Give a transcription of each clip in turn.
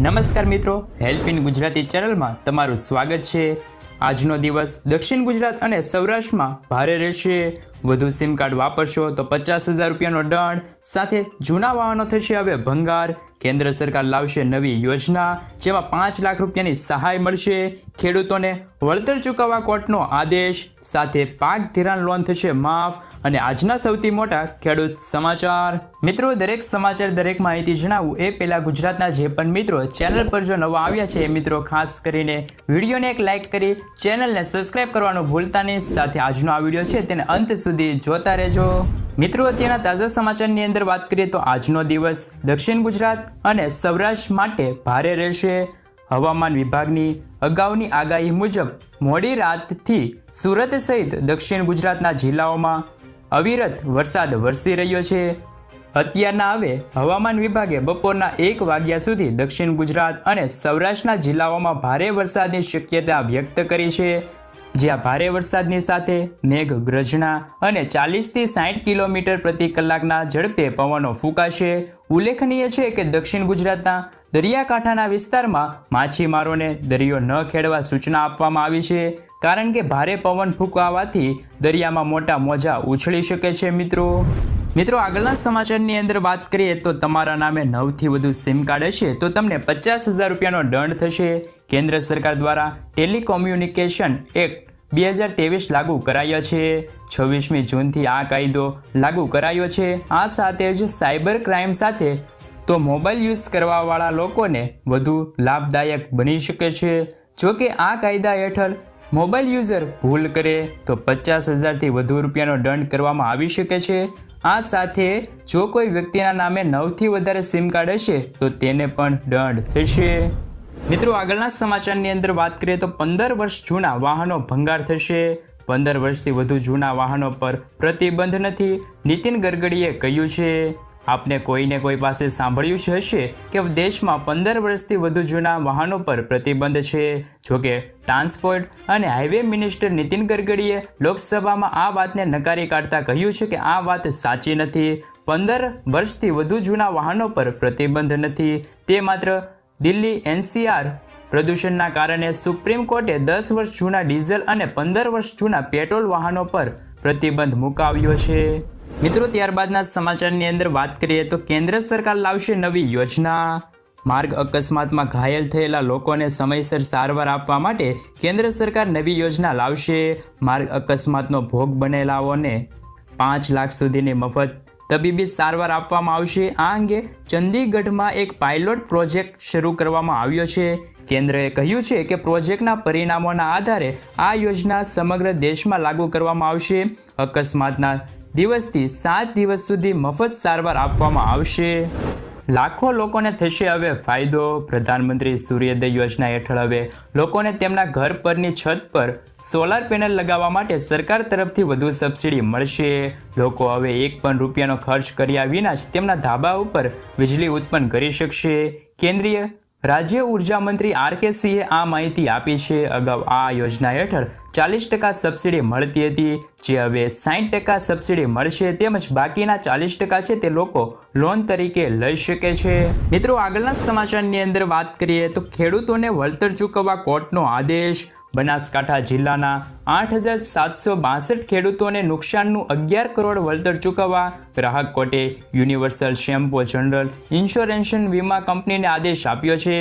નમસ્કાર મિત્રો help in Gujarati ચેનલમાં તમારું સ્વાગત છે. આજનો દિવસ દક્ષિણ ગુજરાત અને સૌરાષ્ટ્રમાં ભારે રહેશે. વધુ સિમ કાર્ડ વાપરશો તો પચાસ હજાર રૂપિયાનો દંડ, સાથે જૂના વાહનો થશે હવે ભંગાર. કેન્દ્ર સરકાર લાવશે નવી યોજના જેમાં પાંચ લાખ રૂપિયાની સહાય મળશે. ખેડૂતોને વળતર ચૂકવવા કોર્ટનો આદેશ, સાથે પાક ધિરાણ લોન થશે માફ. અને આજના સૌથી મોટા ખેડૂત સમાચાર. મિત્રો, દરેક સમાચાર, દરેક માહિતી જણાવું એ પહેલા ગુજરાતના જે પણ મિત્રો ચેનલ પર જો નવા આવ્યા છે એ મિત્રો ખાસ કરીને વિડીયોને એક લાઇક કરી ચેનલને સબસ્ક્રાઇબ કરવાનું ભૂલતા નહીં. સાથે આજનો આ વીડિયો છે તેને અંત સુધી જોતા રહેજો. મિત્રો, અત્યારના તાજા સમાચારની અંદર વાત કરીએ તો આજનો દિવસ દક્ષિણ ગુજરાત અને સૌરાષ્ટ્ર માટે ભારે રહેશે. હવામાન વિભાગની અગાઉની આગાહી મુજબ મોડી રાતથી સુરત સહિત દક્ષિણ ગુજરાતના જિલ્લાઓમાં અવિરત વરસાદ વરસી રહ્યો છે. અત્યારના હવે હવામાન વિભાગે બપોરના એક વાગ્યા સુધી દક્ષિણ ગુજરાત અને સૌરાષ્ટ્રના જિલ્લાઓમાં ભારે વરસાદની શક્યતા વ્યક્ત કરી છે. જ્યાં ભારે વરસાદની સાથે મેઘ, ગ્રજના અને ચાલીસથી સાઠ કિલોમીટર પ્રતિ કલાકના ઝડપે પવનો ફૂંકાશે. ઉલ્લેખનીય છે કે દક્ષિણ ગુજરાતના દરિયાકાંઠાના વિસ્તારમાં માછીમારોને દરિયો ન ખેડવા સૂચના આપવામાં આવી છે. કારણ કે ભારે પવન ફૂંકાવાથી દરિયામાં મોટા મોજા ઉછળી શકે છે, મિત્રો. મિત્રો, આગળના સમાચારની અંદર વાત કરીએ તો તમારા નામે નવથી વધુ સિમ કાર્ડ હશે, તો તમને પચાસ હજાર રૂપિયાનો દંડ થશે. કેન્દ્ર સરકાર દ્વારા ટેલિકોમ્યુનિકેશન એક્ટ બે હજાર ત્રેવીસ લાગુ કરાયો છે. છવ્વીસમી જૂનથી આ કાયદો લાગુ કરાયો છે. આ સાથે જ સાયબર ક્રાઇમ સાથે તો મોબાઈલ યુઝ કરવાવાળા લોકોને વધુ લાભદાયક બની શકે છે. જો કે આ કાયદા હેઠળ મોબાઈલ યુઝર ભૂલ કરે તો પચાસ હજારથી વધુ રૂપિયાનો દંડ કરવામાં આવી શકે છે. આ સાથે જો કોઈ વ્યક્તિના નામે નવથી વધારે સિમ કાર્ડ હશે, તો તેને પણ દંડ થશે. મિત્રો, આગળના સમાચારની અંદર વાત કરીએ તો પંદર વર્ષ જૂના વાહનો ભંગાર થશે. પંદર વર્ષથી વધુ જૂના વાહનો પર પ્રતિબંધ નથી. નીતિન ગડકરીએ કહ્યું છે આપને કોઈને કોઈ પાસે સાંભળ્યું જ હશે કે દેશમાં પંદર વર્ષથી વધુ જૂના વાહનો પર પ્રતિબંધ છે? જોકે ટ્રાન્સપોર્ટ અને હાઈવે મિનિસ્ટર નીતિન ગડકરીએ લોકસભામાં આ વાતને નકારી કાઢતા કહ્યું છે કે આ વાત સાચી નથી. પંદર વર્ષથી વધુ જૂના વાહનો પર પ્રતિબંધ નથી. તે માત્ર દિલ્હી એનસીઆર પ્રદૂષણના કારણે સુપ્રીમ કોર્ટે દસ વર્ષ જૂના ડીઝલ અને પંદર વર્ષ જૂના પેટ્રોલ વાહનો પર પ્રતિબંધ મુકાવ્યો છે. મિત્રો, ત્યારબાદના સમાચારની અંદર વાત કરીએ તો કેન્દ્ર સરકાર લાવશે નવી યોજના. માર્ગ અકસ્માતમાં ઘાયલ થયેલા લોકોને સમયસર સારવાર આપવા માટે કેન્દ્ર સરકાર નવી યોજના લાવશે. માર્ગ અકસ્માતનો ભોગ બનેલાઓને પાંચ લાખ સુધીની મફત તબીબી સારવાર આપવામાં આવશે. આ અંગે ચંદીગઢમાં એક પાયલોટ પ્રોજેક્ટ શરૂ કરવામાં આવ્યો છે. કેન્દ્રએ કહ્યું છે કે પ્રોજેક્ટના પરિણામોના આધારે આ યોજના સમગ્ર દેશમાં લાગુ કરવામાં આવશે. અકસ્માતના દિવસથી સાત દિવસ સુધી મફત સારવાર આપવામાં આવશે. લાખો લોકોને થશે હવે ફાયદો. પ્રધાનમંત્રી સૂર્યોદય યોજના હેઠળ હવે લોકોને તેમના ઘર પરની છત પર સોલાર પેનલ લગાવવા માટે સરકાર તરફથી વધુ સબસિડી મળશે. લોકો હવે એક પણ રૂપિયાનો ખર્ચ કર્યા વિના જ તેમના ધાબા ઉપર વીજળી ઉત્પન્ન કરી શકશે. કેન્દ્રીય રાજ્ય ઊર્જા મંત્રી આર કે સિંહે આ માહિતી આપી છે. અગાઉ આ યોજના હેઠળ ચાલીસ ટકા સબસિડી મળતી હતી. જે હવે સાઠ ટકા સબસિડી મળશે તેમજ બાકીના ચાલીસ ટકા છે તે લોકો લોન તરીકે લઈ શકે છે. મિત્રો, આગળના સમાચારની અંદર વાત કરીએ તો ખેડૂતોને વળતર ચૂકવવા કોર્ટનો આદેશ. બનાસકાંઠા જિલ્લાના આઠ હજાર સાતસો બાસઠ ખેડૂતોને નુકસાનનું અગિયાર કરોડ વળતર ચૂકવવા ગ્રાહક કોર્ટે યુનિવર્સલ શેમ્પો જનરલ ઇન્સ્યોરન્સ વીમા કંપનીને આદેશ આપ્યો છે.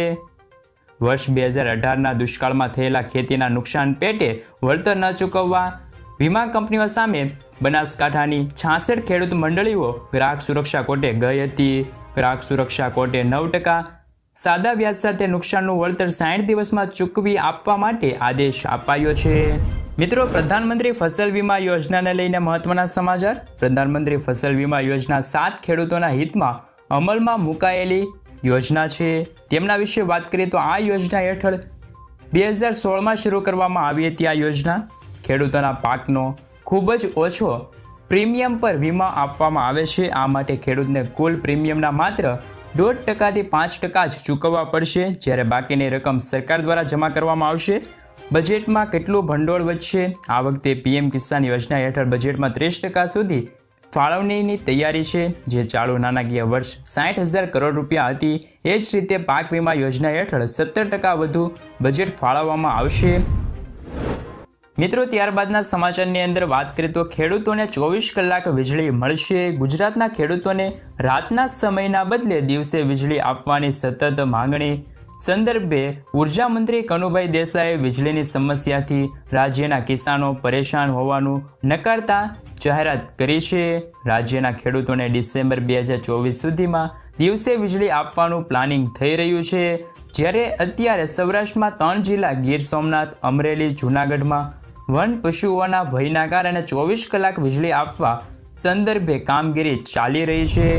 વર્ષ બે હજાર અઢારના દુષ્કાળમાં થયેલા ખેતીના નુકસાન પેટે વળતર ન ચૂકવવા વીમા કંપનીઓ સામે બનાસકાંઠાની છાસઠ ખેડૂત મંડળીઓ ગ્રાહક સુરક્ષા કોર્ટે ગઈ હતી. ગ્રાહક સુરક્ષા કોર્ટે નવ ટકા સાદા વ્યાજ સાથે નુકસાનનું વળતર સાઠ દિવસમાં ચૂકવી આપવા માટે આદેશ અપાયો છે. મિત્રો, પ્રધાનમંત્રી ફસલ વીમા યોજનાને લઈને મહત્વના સમાચાર. પ્રધાનમંત્રી ફસલ વીમા યોજના સાત ખેડૂતોના હિતમાં અમલમાં મુકાયેલી યોજના છે. તેમના વિશે વાત કરીએ તો આ યોજના હેઠળ બે હજાર સોળમાં શરૂ કરવામાં આવી હતી આ યોજના. ખેડૂતોના પાકનો ખૂબ જ ઓછો પ્રીમિયમ પર વીમા આપવામાં આવે છે. આ માટે ખેડૂતને કુલ પ્રીમિયમના માત્ર દોઢ ટકાથી પાંચ ટકા જ ચૂકવવા પડશે. જ્યારે બાકીની રકમ સરકાર દ્વારા જમા કરવામાં આવશે. બજેટમાં કેટલું ભંડોળ વધશે? આ વખતે પીએમ કિસાન યોજના હેઠળ બજેટમાં ત્રીસ ટકા સુધી ફાળવણીની તૈયારી છે, જે ચાલુ નાણાકીય વર્ષ સાઠ હજાર કરોડ રૂપિયા હતી. એ જ રીતે પાક વીમા યોજના હેઠળ સત્તર ટકા વધુ બજેટ ફાળવવામાં આવશે. મિત્રો, ત્યારબાદના સમાચારની અંદર વાત કરીએ તો ખેડૂતોને ચોવીસ કલાક વીજળી મળશે. ગુજરાતના ખેડૂતોને રાતના સમયના બદલે દિવસે વીજળી આપવાની સતત માંગણી સંદર્ભે ઊર્જા મંત્રી કનુભાઈ દેસાઈએ વીજળીની સમસ્યાથી રાજ્યના કિસાનો પરેશાન હોવાનું નકારતા જાહેરાત કરી છે. રાજ્યના ખેડૂતોને ડિસેમ્બર બે હજાર ચોવીસ સુધીમાં દિવસે વીજળી આપવાનું પ્લાનિંગ થઈ રહ્યું છે. જ્યારે અત્યારે સૌરાષ્ટ્રમાં ત્રણ જિલ્લા ગીર સોમનાથ, અમરેલી, જૂનાગઢમાં વન પશુઓના ભયના કારણે ચોવીસ કલાક વીજળી આપવા સંદર્ભે કામગીરી ચાલી રહી છે.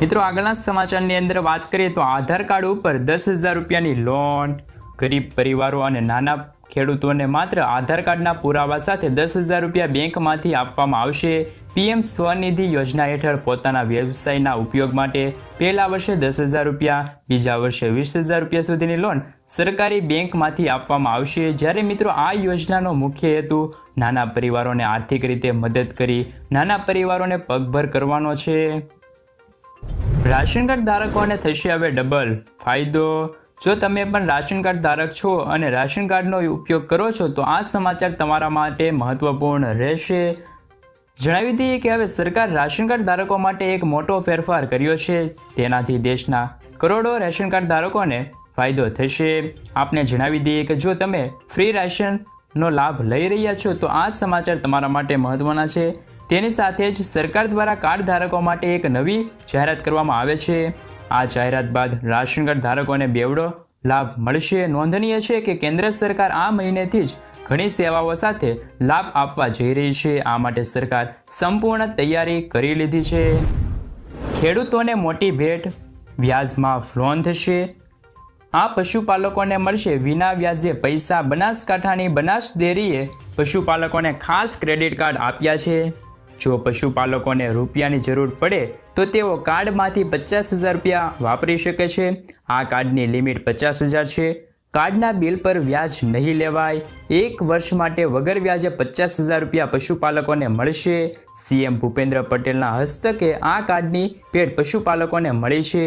મિત્રો, આગળના સમાચારની અંદર વાત કરીએ તો આધાર કાર્ડ ઉપર દસ હજાર રૂપિયાની લોન, ગરીબ પરિવારો અને નાના ખેડૂતોને માત્ર આધાર કાર્ડના પુરાવા સાથે દસ હજાર રૂપિયા બેંકમાંથી આપવામાં આવશે. પીએમ સ્વનિધિ યોજના હેઠળ પોતાના વ્યવસાયના ઉપયોગ માટે પહેલા વર્ષે દસ હજાર રૂપિયા, બીજા વર્ષે વીસ હજાર રૂપિયા સુધીની લોન સરકારી બેંકમાંથી આપવામાં આવશે. જ્યારે મિત્રો, આ યોજનાનો મુખ્ય હેતુ નાના પરિવારોને આર્થિક રીતે મદદ કરી, નાના પરિવારોને પગભર કરવાનો છે. રાશન કાર્ડ ધારકોને થશે હવે ડબલ ફાયદો? જો તમે પણ રાશન કાર્ડ ધારક છો અને રાશન કાર્ડનો ઉપયોગ કરો છો, તો આ સમાચાર તમારા માટે મહત્વપૂર્ણ રહેશે. જણાવી દઈએ કે હવે સરકાર રાશન કાર્ડ ધારકો માટે એક મોટો ફેરફાર કર્યો છે. તેનાથી દેશના કરોડો રેશન કાર્ડ ધારકોને ફાયદો થશે. આપને જણાવી દઈએ કે જો તમે ફ્રી રાશનનો લાભ લઈ રહ્યા છો, તો આ સમાચાર તમારા માટે મહત્વના છે. તેની સાથે જ સરકાર દ્વારા કાર્ડ ધારકો માટે એક નવી જાહેરાત કરવામાં આવે છે. આ જાહેરાત બાદ રાશન કાર્ડ ધારકોને બેવડો લાભ મળશે. નોંધનીય છે કે કેન્દ્ર સરકાર આ મહિનેથી જ ઘણી સેવાઓ સાથે લાભ આપવા જઈ રહી છે. આ માટે સરકાર સંપૂર્ણ તૈયારી કરી લીધી છે. ખેડૂતોને મોટી ભેટ વ્યાજમાં લોન થશે. આ પશુપાલકોને મળશે વિના વ્યાજે પૈસા. બનાસકાંઠાની બનાસ ડેરીએ પશુપાલકોને ખાસ ક્રેડિટ કાર્ડ આપ્યા છે. જો પશુપાલકોને રૂપિયાની જરૂર પડે, તો તેઓ કાર્ડમાંથી પચાસ હજાર રૂપિયા વાપરી શકે છે. આ કાર્ડની લિમિટ પચાસ હજાર છે. કાર્ડના બિલ પર વ્યાજ નહીં લેવાય. એક વર્ષ માટે વગર વ્યાજે પચાસ હજાર રૂપિયા પશુપાલકોને મળશે. સીએમ ભૂપેન્દ્ર પટેલના હસ્તકે આ કાર્ડની ભેટ પશુપાલકોને મળી છે.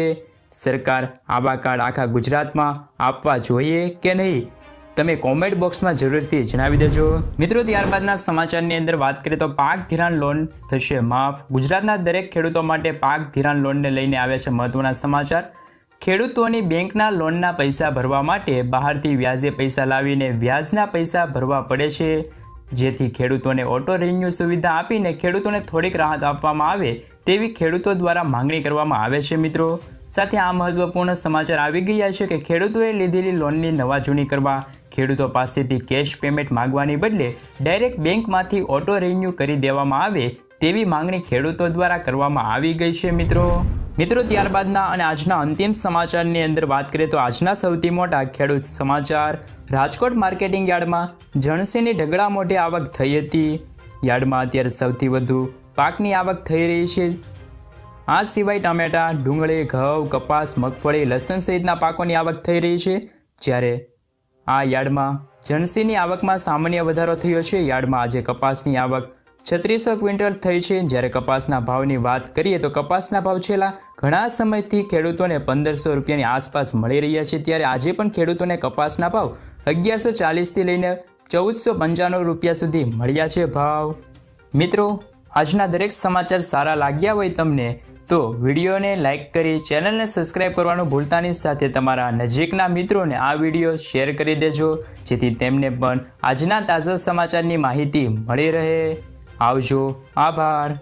સરકાર આવા કાર્ડ આખા ગુજરાતમાં આપવા જોઈએ કે નહીં? તમે કોમેન્ટ બોક્સમાં જરૂરથી જણાવી દેજો. મિત્રો, ત્યારબાદના સમાચારની અંદર વાત કરીએ તો પાક ધિરાણ લોન થશે માફ. ગુજરાતના દરેક ખેડૂતો માટે પાક ધિરાણ લોનને લઈને આવ્યા છે મહત્વના સમાચાર. ખેડૂતોની બેંકના લોનના પૈસા ભરવા માટે બહારથી વ્યાજે પૈસા લાવીને વ્યાજના પૈસા ભરવા પડે છે. જેથી ખેડૂતોને ઓટો રિન્યુ સુવિધા આપીને ખેડૂતોને થોડીક રાહત આપવામાં આવે તેવી ખેડૂતો દ્વારા માંગણી કરવામાં આવે છે, મિત્રો. સાથે આ મહત્વપૂર્ણ સમાચાર આવી ગયા છે કે ખેડૂતોએ લીધેલી લોનની નવા જૂની કરવા ખેડૂતો પાસેથી કેશ પેમેન્ટ માંગવાની બદલે ડાયરેક્ટ બેંકમાંથી ઓટો રિન્યુ કરી દેવામાં આવે તેવી માંગણી ખેડૂતો દ્વારા કરવામાં આવી ગઈ છે, મિત્રો. મિત્રો, ત્યારબાદના અને આજના અંતિમ સમાચારની અંદર વાત કરીએ તો આજના સૌથી મોટા ખેડૂત સમાચાર. રાજકોટ માર્કેટિંગ યાર્ડમાં જણસીની ઢગડા મોટી આવક થઈ હતી. યાર્ડમાં અત્યારે સૌથી વધુ પાકની આવક થઈ રહી છે. આ સિવાય ટામેટા, ડુંગળી, ઘઉં, કપાસ, મગફળી, લસણ સહિતના પાકોની આવક થઈ રહી છે. જ્યારે આ યાર્ડમાં જણસીની આવકમાં સામાન્ય વધારો થયો છે. યાર્ડમાં આજે કપાસની આવક છત્રીસો ક્વિન્ટલ થઈ છે. જ્યારે કપાસના ભાવની વાત કરીએ તો કપાસના ભાવ છેલ્લા ઘણા સમયથી ખેડૂતોને પંદરસો રૂપિયાની આસપાસ મળી રહ્યા છે. ત્યારે આજે પણ ખેડૂતોને કપાસના ભાવ અગિયારસો ચાલીસથી લઈને ચૌદસો પંચાણું રૂપિયા સુધી મળ્યા છે ભાવ. મિત્રો, આજના દરેક સમાચાર સારા લાગ્યા હોય તમને તો વિડીયોને લાઇક કરી ચેનલને સબસ્ક્રાઈબ કરવાનું ભૂલતાની સાથે તમારા નજીકના મિત્રોને આ વીડિયો શેર કરી દેજો, જેથી તેમને પણ આજના તાજા સમાચારની માહિતી મળી રહે. આવજો. આભાર.